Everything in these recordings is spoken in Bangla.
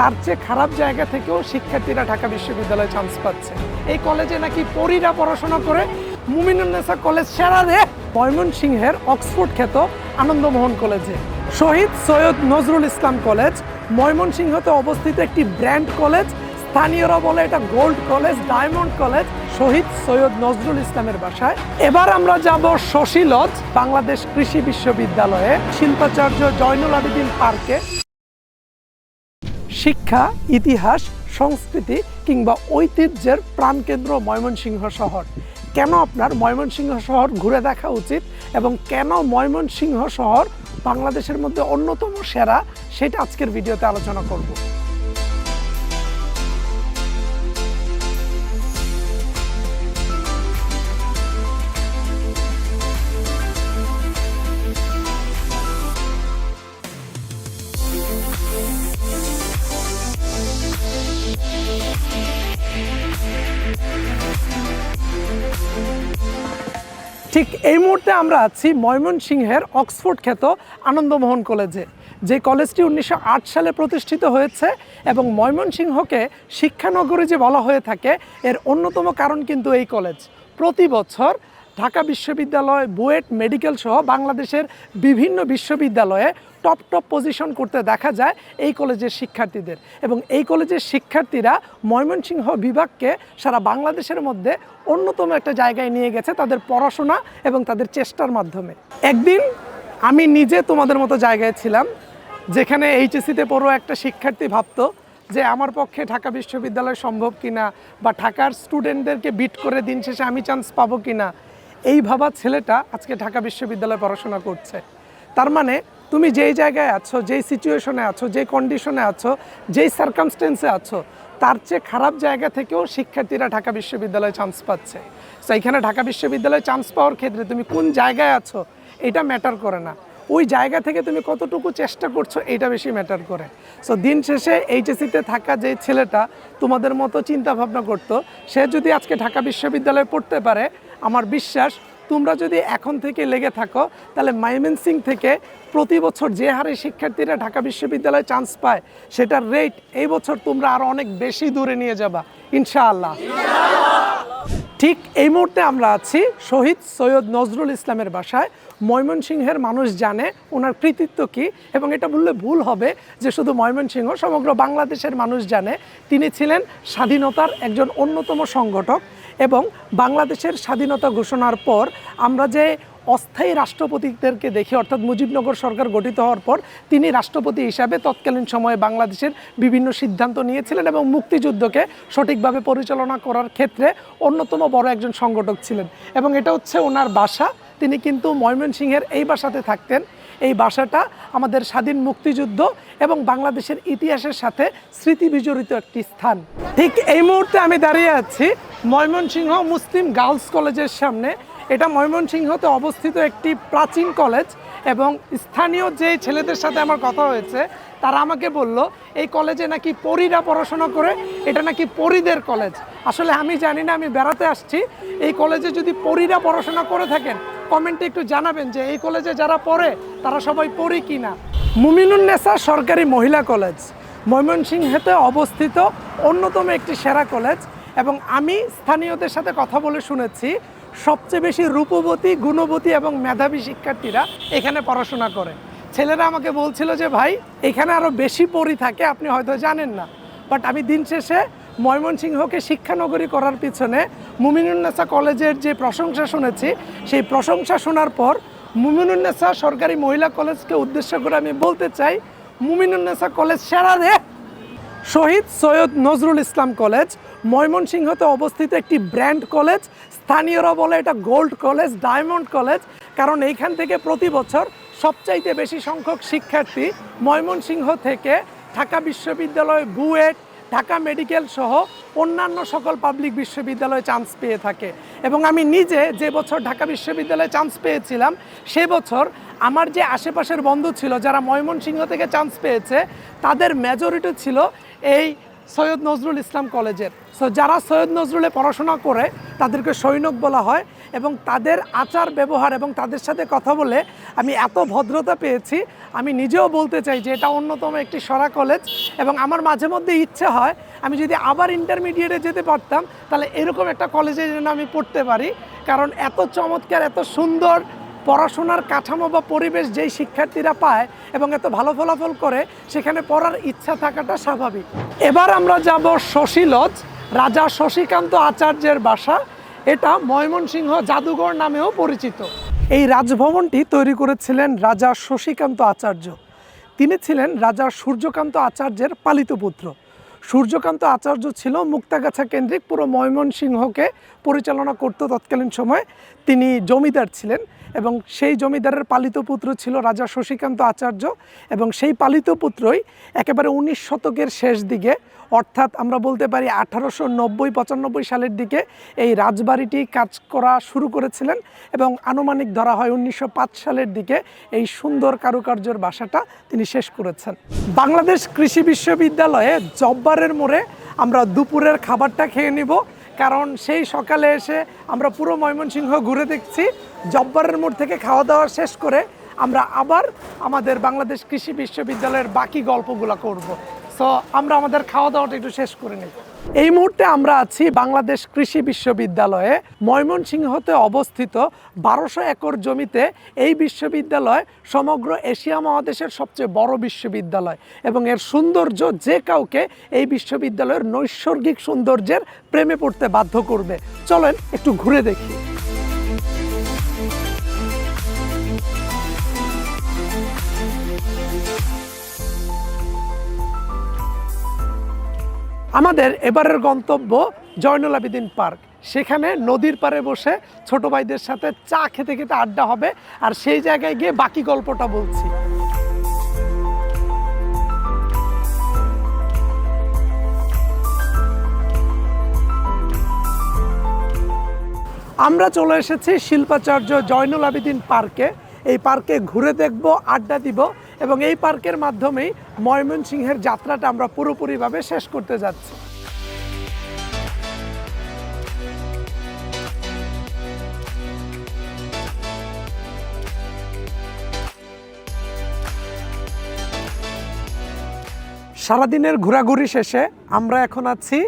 তার চেয়ে খারাপ জায়গা থেকেও শিক্ষার্থীরা ঢাকা বিশ্ববিদ্যালয়ে চান্স পাচ্ছে। এই কলেজে নাকি পরীরা পড়াশোনা করে। মুমিনুন্নেসা কলেজ সেরা রে। ময়মনসিংহের অক্সফোর্ড খ্যাত আনন্দমোহন কলেজে শহীদ সৈয়দ নজরুল ইসলাম কলেজ ময়মনসিংহতে অবস্থিত একটি ব্র্যান্ড কলেজ স্থানীয়রা বলে এটা gold college diamond college Shahid Syed Nazrul ইসলামের বাসায়। এবার আমরা যাব শশীলজ, বাংলাদেশ কৃষি বিশ্ববিদ্যালয়ে। শিল্পাচার্য জয়নুল আবেদিন পার্কে। শিক্ষা, ইতিহাস, সংস্কৃতি কিংবা ঐতিহ্যের প্রাণকেন্দ্র ময়মনসিংহ শহর। কেন আপনার ময়মনসিংহ শহর ঘুরে দেখা উচিত এবং কেন ময়মনসিংহ শহর বাংলাদেশের মধ্যে অন্যতম সেরা, সেটা আজকের ভিডিওতে আলোচনা করব। মুহূর্তে আমরা আছি ময়মনসিংহের অক্সফোর্ড খ্যাত আনন্দমোহন কলেজে, যে কলেজটি উনিশশো আট সালে প্রতিষ্ঠিত হয়েছে এবং ময়মনসিংহকে শিক্ষানগরী যে বলা হয়ে থাকে, এর অন্যতম কারণ কিন্তু এই কলেজ। প্রতি বছর ঢাকা বিশ্ববিদ্যালয়, বুয়েট মেডিকেল সহ বাংলাদেশের বিভিন্ন বিশ্ববিদ্যালয়ে টপ টপ পজিশন করতে দেখা যায় এই কলেজের শিক্ষার্থীদের। এবং এই কলেজের শিক্ষার্থীরা ময়মনসিংহ বিভাগকে সারা বাংলাদেশের মধ্যে অন্যতম একটা জায়গায় নিয়ে গেছে তাদের পড়াশোনা এবং তাদের চেষ্টার মাধ্যমে। একদিন আমি নিজে তোমাদের মতো জায়গায় ছিলাম, যেখানে এইচএসিতে পড়ো একটা শিক্ষার্থী ভাবতো যে আমার পক্ষে ঢাকা বিশ্ববিদ্যালয় সম্ভব কিনা বা ঢাকার স্টুডেন্টদেরকে বিট করে দিন শেষে আমি চান্স পাবো কিনা। এই ভাবা ছেলেটা আজকে ঢাকা বিশ্ববিদ্যালয়ে পড়াশোনা করছে। তার মানে তুমি যেই জায়গায় আছো, যেই সিচুয়েশনে আছো, যেই কন্ডিশনে আছো, যেই সার্কামস্টেন্সে আছো, তার চেয়ে খারাপ জায়গা থেকেও শিক্ষার্থীরা ঢাকা বিশ্ববিদ্যালয়ে চান্স পাচ্ছে। তো এখানে ঢাকা বিশ্ববিদ্যালয়ে চান্স পাওয়ার ক্ষেত্রে তুমি কোন জায়গায় আছো, এটা ম্যাটার করে না। ওই জায়গা থেকে তুমি কতটুকু চেষ্টা করছ, এটা বেশি ম্যাটার করে। সো দিন শেষে এইচএসিতে থাকা যে ছেলেটা তোমাদের মতো চিন্তা ভাবনা করতো, সে যদি আজকে ঢাকা বিশ্ববিদ্যালয়ে পড়তে পারে আমার বিশ্বাস, তোমরা যদি এখন থেকে লেগে থাকো, তাহলে মাইমেনসিং থেকে প্রতি বছর যে হারে শিক্ষার্থীরা ঢাকা বিশ্ববিদ্যালয়ে চান্স পায়, সেটার রেট এই বছর তোমরা আরও অনেক বেশি দূরে নিয়ে যাবা, ইনশাআল্লাহ। ঠিক এই মুহূর্তে আমরা আছি শহীদ সৈয়দ নজরুল ইসলামের বাসায়। ময়মনসিংহের মানুষ জানে ওনার কৃতিত্ব কি, এবং এটা বললে ভুল হবে যে শুধু ময়মনসিংহ, সমগ্র বাংলাদেশের মানুষ জানে। তিনি ছিলেন স্বাধীনতার একজন অন্যতম সংগঠক। এবং বাংলাদেশের স্বাধীনতা ঘোষণার পর আমরা যে অস্থায়ী রাষ্ট্রপতিদেরকে দেখি, অর্থাৎ মুজিবনগর সরকার গঠিত হওয়ার পর তিনি রাষ্ট্রপতি হিসাবে তৎকালীন সময়ে বাংলাদেশের বিভিন্ন সিদ্ধান্ত নিয়েছিলেন এবং মুক্তিযুদ্ধকে সঠিকভাবে পরিচালনা করার ক্ষেত্রে অন্যতম বড় একজন সংগঠক ছিলেন। এবং এটা হচ্ছে ওনার বাসা। তিনি কিন্তু ময়মনসিংহের এই বাসাতে থাকতেন। এই বাসাটা আমাদের স্বাধীন মুক্তিযুদ্ধ এবং বাংলাদেশের ইতিহাসের সাথে স্মৃতি বিজড়িত একটি স্থান। ঠিক এই মুহূর্তে আমি দাঁড়িয়ে আছি ময়মনসিংহ মুসলিম গার্লস কলেজের সামনে। এটা ময়মনসিংহতে অবস্থিত একটি প্রাচীন কলেজ এবং স্থানীয় যে ছেলেদের সাথে আমার কথা হয়েছে, তারা আমাকে বলল, এই কলেজে নাকি পরীরা পড়াশোনা করে, এটা নাকি পরীদের কলেজ? আসলে আমি জানি না, আমি বেড়াতে আসছি। এই কলেজে যদি পরীরা পড়াশোনা করে থাকেন কমেন্টে একটু জানাবেন যে এই কলেজে যারা পড়ে, তারা সবাই পড়ি কি না মুমিনুন্নেসা সরকারি মহিলা কলেজ। ময়মনসিংহেতে অবস্থিত অন্যতম একটি সেরা কলেজ এবং আমি স্থানীয়দের সাথে কথা বলে শুনেছি, সবচেয়ে বেশি রূপবতী, গুণবতী এবং মেধাবী শিক্ষার্থীরা এখানে পড়াশোনা করে। ছেলেরা আমাকে বলছিল যে, ভাই, এখানে আরও বেশি পড়ি থাকে, আপনি হয়তো জানেন না। বাট আমি দিন শেষে ময়মনসিংহকে শিক্ষানগরী করার পিছনে মুমিনুন্নেসা কলেজের যে প্রশংসা শুনেছি, সেই প্রশংসা শোনার পর মুমিনুন্নেসা সরকারি মহিলা কলেজকে উদ্দেশ্য করে আমি বলতে চাই মুমিনুন্নেসা কলেজ সেরা রে! শহীদ সৈয়দ নজরুল ইসলাম কলেজ, ময়মনসিংহতে অবস্থিত একটি ব্র্যান্ড কলেজ, স্থানীয়রা বলে এটা গোল্ড কলেজ, ডায়মন্ড কলেজ, কারণ এইখান থেকে প্রতি বছর সবচাইতে বেশি সংখ্যক শিক্ষার্থী ময়মনসিংহ থেকে ঢাকা বিশ্ববিদ্যালয় বুয়েট ঢাকা মেডিকেল সহ অন্যান্য সকল পাবলিক বিশ্ববিদ্যালয়ে চান্স পেয়ে থাকে। এবং আমি নিজে যে বছর ঢাকা বিশ্ববিদ্যালয়ে চান্স পেয়েছিলাম, সে বছর আমার যে আশেপাশের বন্ধু ছিল যারা ময়মনসিংহ থেকে চান্স পেয়েছে, তাদের মেজরিটি ছিল এই সৈয়দ নজরুল ইসলাম কলেজের। সো যারা সৈয়দ নজরুলে পড়াশোনা করে, তাদেরকে সৈনিক বলা হয় এবং তাদের আচার ব্যবহার এবং তাদের সাথে কথা বলে আমি এত ভদ্রতা পেয়েছি, আমি নিজেও বলতে চাই যে এটা অন্যতম একটি সরা কলেজ এবং আমার মাঝে মধ্যে ইচ্ছে হয় আমি যদি আবার ইন্টারমিডিয়েটে যেতে পারতাম, তাহলে এরকম একটা কলেজে যেন আমি পড়তে পারি। কারণ এত চমৎকার, এত সুন্দর পড়াশোনার কাঠামো বা পরিবেশ যেই শিক্ষার্থীরা পায় এবং এত ভালো ফলাফল করে, সেখানে পড়ার ইচ্ছা থাকাটা স্বাভাবিক। এবার আমরা যাব শশীলজ রাজা শশীকান্ত আচার্যের বাসা। এটা ময়মনসিংহ জাদুঘর নামেও পরিচিত। এই রাজভবনটি তৈরি করেছিলেন রাজা শশীকান্ত আচার্য। তিনি ছিলেন রাজা সূর্যকান্ত আচার্যের পালিত পুত্র। সূর্যকান্ত আচার্য ছিল মুক্তাগাছা কেন্দ্রিক, পুরো ময়মনসিংহকে পরিচালনা করত তৎকালীন সময়। তিনি জমিদার ছিলেন। এবং সেই জমিদারের পালিত পুত্র ছিল রাজা শশীকান্ত আচার্য এবং সেই পালিত পুত্রই একেবারে উনিশ শতকের শেষ দিকে, অর্থাৎ আমরা বলতে পারি আঠারোশো নব্বই, পঁচানব্বই সালের দিকে এই রাজবাড়িটি কাজ করা শুরু করেছিলেন এবং আনুমানিক ধরা হয় উনিশশো পাঁচ সালের দিকে এই সুন্দর কারুকার্যের বাসাটা তিনি শেষ করেছেন। বাংলাদেশ কৃষি বিশ্ববিদ্যালয়ে জব্বারের মোড়ে আমরা দুপুরের খাবারটা খেয়ে নিব। কারণ সেই সকালে এসে আমরা পুরো ময়মনসিংহ ঘুরে দেখছি। জব্বারের মোড় থেকে খাওয়া দাওয়া শেষ করে আমরা আবার আমাদের বাংলাদেশ কৃষি বিশ্ববিদ্যালয়ের বাকি গল্পগুলো করব। সো আমরা আমাদের খাওয়া দাওয়াটা একটু শেষ করে নিই। এই মুহূর্তে আমরা আছি বাংলাদেশ কৃষি বিশ্ববিদ্যালয়ে। ময়মনসিংহতে অবস্থিত বারোশো একর জমিতে এই বিশ্ববিদ্যালয় সমগ্র এশিয়া মহাদেশের সবচেয়ে বড় বিশ্ববিদ্যালয় এবং এর সৌন্দর্য যে কাউকে এই বিশ্ববিদ্যালয়ের নৈসর্গিক সৌন্দর্যের প্রেমে পড়তে বাধ্য করবে। চলেন একটু ঘুরে দেখি। আমাদের এবারের গন্তব্য জয়নুল আবেদিন পার্ক। সেখানে নদীর পাড়ে বসে ছোট ভাইদের সাথে চা খেতে খেতে আড্ডা হবে আর সেই জায়গায় গিয়ে বাকি গল্পটা বলছি। আমরা চলে এসেছি শিল্পাচার্য জয়নুল আবেদিন পার্কে। এই পার্কে ঘুরে দেখব, আড্ডা দিব এবং এই পার্কের মাধ্যমেই ময়মনসিংহের যাত্রাটা আমরা পুরোপুরিভাবে শেষ করতে যাচ্ছি। সারাদিনের ঘোরাঘুরি শেষে আমরা এখন আছি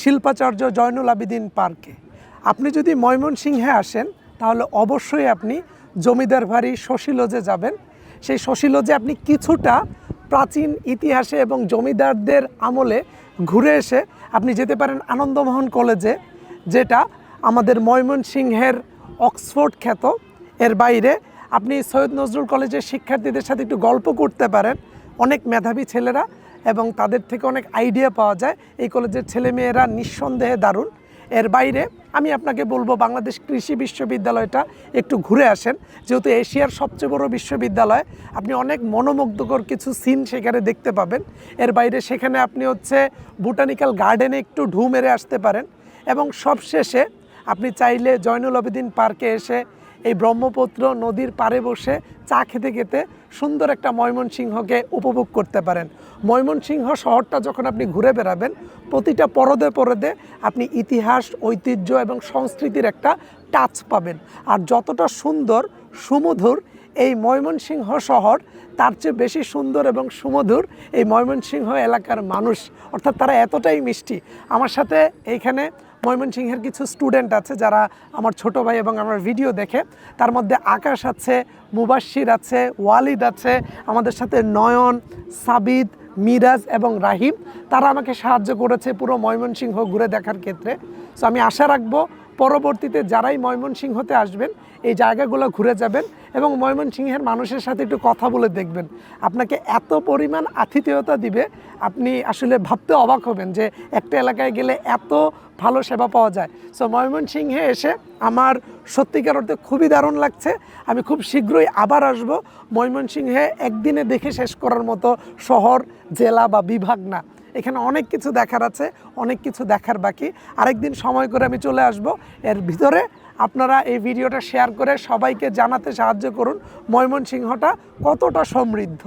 শিল্পাচার্য জয়নুল আবেদিন পার্কে। আপনি যদি ময়মনসিংহে আসেন, তাহলে অবশ্যই আপনি জমিদার বাড়ি শশীলজে যাবেন। সেই শশীলজে আপনি কিছুটা প্রাচীন ইতিহাসে এবং জমিদারদের আমলে ঘুরে এসে আপনি যেতে পারেন আনন্দমোহন কলেজে, যেটা আমাদের ময়মনসিংহের অক্সফোর্ড খ্যাত। এর বাইরে আপনি সৈয়দ নজরুল কলেজের শিক্ষার্থীদের সাথে একটু গল্প করতে পারেন। অনেক মেধাবী ছেলেরা এবং তাদের থেকে অনেক আইডিয়া পাওয়া যায়। এই কলেজের ছেলেমেয়েরা নিঃসন্দেহে দারুণ। এর বাইরে আমি আপনাকে বলব বাংলাদেশ কৃষি বিশ্ববিদ্যালয়টা একটু ঘুরে আসেন। যেহেতু এশিয়ার সবচেয়ে বড় বিশ্ববিদ্যালয়, আপনি অনেক মনোমুগ্ধকর কিছু সিন সেখানে দেখতে পাবেন। এর বাইরে সেখানে আপনি হচ্ছে বোটানিক্যাল গার্ডেনে একটু ঢু মেরে আসতে পারেন। এবং সবশেষে আপনি চাইলে জয়নুল আবেদিন পার্কে এসে এই ব্রহ্মপুত্র নদীর পাড়ে বসে চা খেতে খেতে সুন্দর একটা ময়মনসিংহকে উপভোগ করতে পারেন। ময়মনসিংহ শহরটা যখন আপনি ঘুরে বেড়াবেন, প্রতিটা পরদে পরদে আপনি ইতিহাস, ঐতিহ্য এবং সংস্কৃতির একটা টাচ পাবেন। আর যতটা সুন্দর, সুমধুর এই ময়মনসিংহ শহর, তার চেয়ে বেশি সুন্দর এবং সুমধুর এই ময়মনসিংহ এলাকার মানুষ। অর্থাৎ তারা এতটাই মিষ্টি। আমার সাথে এইখানে ময়মনসিংহের কিছু স্টুডেন্ট আছে যারা আমার ছোট ভাই এবং আমার ভিডিও দেখে। তার মধ্যে আকাশ আছে মুবাশির আছে, ওয়ালিদ আছে, আমাদের সাথে নয়ন সাবিদ মিরাজ এবং রাহিম। তারা আমাকে সাহায্য করেছে পুরো ময়মনসিংহ ঘুরে দেখার ক্ষেত্রে। সো আমি আশা রাখব পরবর্তীতে যারাই ময়মনসিংহতে আসবেন, এই জায়গাগুলো ঘুরে যাবেন এবং ময়মনসিংহের মানুষের সাথে একটু কথা বলে দেখবেন। আপনাকে এত পরিমাণ আতিথেয়তা দিবে, আপনি আসলে ভাবতে অবাক হবেন যে একটা এলাকায় গেলে এত ভালো সেবা পাওয়া যায়। সো ময়মনসিংহে এসে আমার সত্যিকার অর্থে খুবই দারুণ লাগছে। আমি খুব শীঘ্রই আবার আসব। ময়মনসিংহে একদিনে দেখে শেষ করার মতো শহর, জেলা বা বিভাগ না। এখানে অনেক কিছু দেখার আছে, অনেক কিছু দেখার বাকি। আরেকদিন সময় করে আমি চলে আসব। এর ভিতরে আপনারা এই ভিডিওটা শেয়ার করে সবাইকে জানাতে সাহায্য করুন। ময়মনসিংহটা কতটা সমৃদ্ধ।